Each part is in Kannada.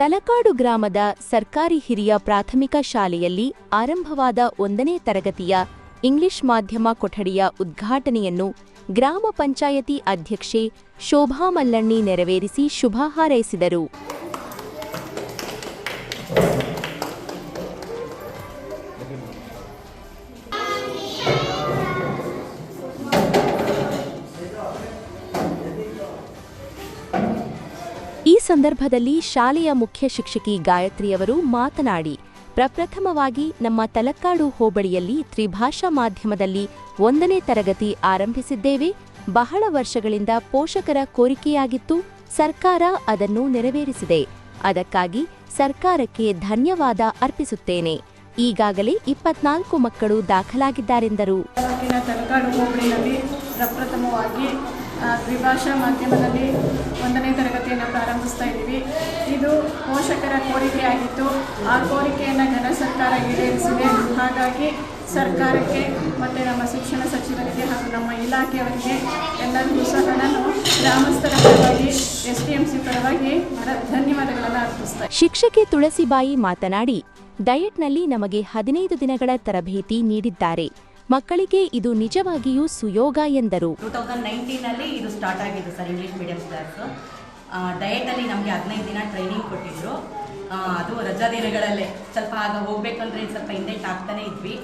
ತಲಕಾಡು ಗ್ರಾಮದ ಸರ್ಕಾರಿ ಹಿರಿಯ ಪ್ರಾಥಮಿಕ ಶಾಲೆಯಲ್ಲಿ ಆರಂಭವಾದ ಒಂದನೇ ತರಗತಿಯ ಇಂಗ್ಲಿಷ್ ಮಾಧ್ಯಮ ಕೊಠಡಿಯ ಉದ್ಘಾಟನೆಯನ್ನು ಗ್ರಾಮ ಪಂಚಾಯತಿ ಅಧ್ಯಕ್ಷೆ ಶೋಭಾ ಮಲ್ಲಣ್ಣಿ ನೆರವೇರಿಸಿ ಶುಭ ಹಾರೈಸಿದರು. ಸಂದರ್ಭದಲ್ಲಿ ಶಾಲೆಯ ಮುಖ್ಯ ಶಿಕ್ಷಕಿ ಗಾಯತ್ರಿಯವರು ಮಾತನಾಡಿ, ಪ್ರಪ್ರಥಮವಾಗಿ ನಮ್ಮ ತಲಕ್ಕಾಡು ಹೋಬಳಿಯಲ್ಲಿ ತ್ರಿಭಾಷಾ ಮಾಧ್ಯಮದಲ್ಲಿ ಒಂದನೇ ತರಗತಿ ಆರಂಭಿಸಿದ್ದೇವೆ. ಬಹಳ ವರ್ಷಗಳಿಂದ ಪೋಷಕರ ಕೋರಿಕೆಯಾಗಿತ್ತು. ಸರ್ಕಾರ ಅದನ್ನು ನೆರವೇರಿಸಿದೆ. ಅದಕ್ಕಾಗಿ ಸರ್ಕಾರಕ್ಕೆ ಧನ್ಯವಾದ ಅರ್ಪಿಸುತ್ತೇನೆ. ಈಗಾಗಲೇ ಇಪ್ಪತ್ನಾಲ್ಕು ಮಕ್ಕಳು ದಾಖಲಾಗಿದ್ದಾರೆಂದರು. ತಲಕಾಡು ಹೋಬಳಿಯಲ್ಲಿ ಪ್ರಪ್ರಥಮವಾಗಿ ತ್ರಿಭಾಷಾ ಮಾಧ್ಯಮದಲ್ಲಿ ಪೋಷಕರ ಕೋರಿಕೆಯಾಗಿತ್ತು ಆ ಕೋರಿಕೆಯನ್ನು ಜನ ಸರ್ಕಾರ ಈಡೇರಿಸಿದೆ. ಹಾಗಾಗಿ ಸರ್ಕಾರಕ್ಕೆ ಮತ್ತು ನಮ್ಮ ಶಿಕ್ಷಣ ಸಚಿವರಿಗೆ ಹಾಗೂ ನಮ್ಮ ಇಲಾಖೆಯವರಿಗೆ ಎಲ್ಲರಿಗೂ ಸಹ ನಾನು ಗ್ರಾಮಸ್ಥರ ಪರವಾಗಿ ಎಸ್ ಟಿ ಎಂ ಸಿ ಪರವಾಗಿ ಧನ್ಯವಾದಗಳನ್ನು ಅರ್ಪಿಸ್ತಾ. ಶಿಕ್ಷಕಿ ತುಳಸಿಬಾಯಿ ಮಾತನಾಡಿ ಡಯಟ್ನಲ್ಲಿ ನಮಗೆ ಹದಿನೈದು ದಿನಗಳ ತರಬೇತಿ ನೀಡಿದ್ದಾರೆ. ಮಕ್ಕಳಿಗೆ ಇದು ನಿಜವಾಗಿಯೂ ಸುಯೋಗ ಎಂದರು. ಟೂ ತೌಸಂಡ್ ನೈನ್ಟೀನಲ್ಲಿ ಇದು ಸ್ಟಾರ್ಟ್ ಆಗಿದೆ ಸರ್ ಇಂಗ್ಲೀಷ್ ಮೀಡಿಯಂ ಕ್ಲಾಸ್ ಡಯಟಲ್ಲಿ ನಮಗೆ ಹದಿನೈದು ದಿನ ಟ್ರೈನಿಂಗ್ ಕೊಟ್ಟಿದ್ದರು ಅದು ರಜಾ ದಿನಗಳಲ್ಲೇ. ಸ್ವಲ್ಪ ಆಗ ಹೋಗ್ಬೇಕಂದ್ರೆ ಸ್ವಲ್ಪ ಹಿಂದೆಟ್ ಆಗ್ತಾನೆ ಇದ್ವಿ.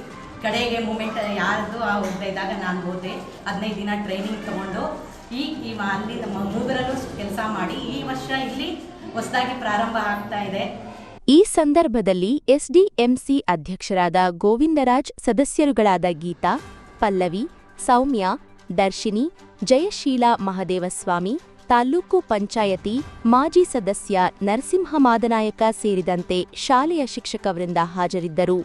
ಕಡೆಗೆ ಮೂಮೆಂಟ್ ಯಾರ್ದು ಹೋಗ್ತಾ ಇದ್ದಾಗ ನಾನು ಹೋದೆ. ಹದಿನೈದು ದಿನ ಟ್ರೈನಿಂಗ್ ತಗೊಂಡು ಈ ಈ ಅಲ್ಲಿ ನಮ್ಮ ಮೂದರಲ್ಲೂ ಕೆಲಸ ಮಾಡಿ ಈ ವರ್ಷ ಇಲ್ಲಿ ಹೊಸದಾಗಿ ಪ್ರಾರಂಭ ಆಗ್ತಾ ಇದೆ. ಈ ಸಂದರ್ಭದಲ್ಲಿ ಎಸ್ಡಿಎಂಸಿ ಅಧ್ಯಕ್ಷರಾದ ಗೋವಿಂದರಾಜ್ ಸದಸ್ಯರುಗಳಾದ ಗೀತಾ, ಪಲ್ಲವಿ, ಸೌಮ್ಯ, ದರ್ಶಿನಿ, ಜಯಶೀಲ ಮಹದೇವಸ್ವಾಮಿ ತಾಲೂಕು ಪಂಚಾಯತಿ ಮಾಜಿ ಸದಸ್ಯ ನರಸಿಂಹ ಮಾದನಾಯಕ ಸೇರಿದಂತೆ ಶಾಲೆಯ ಶಿಕ್ಷಕ ವೃಂದ ಹಾಜರಿದ್ದರು.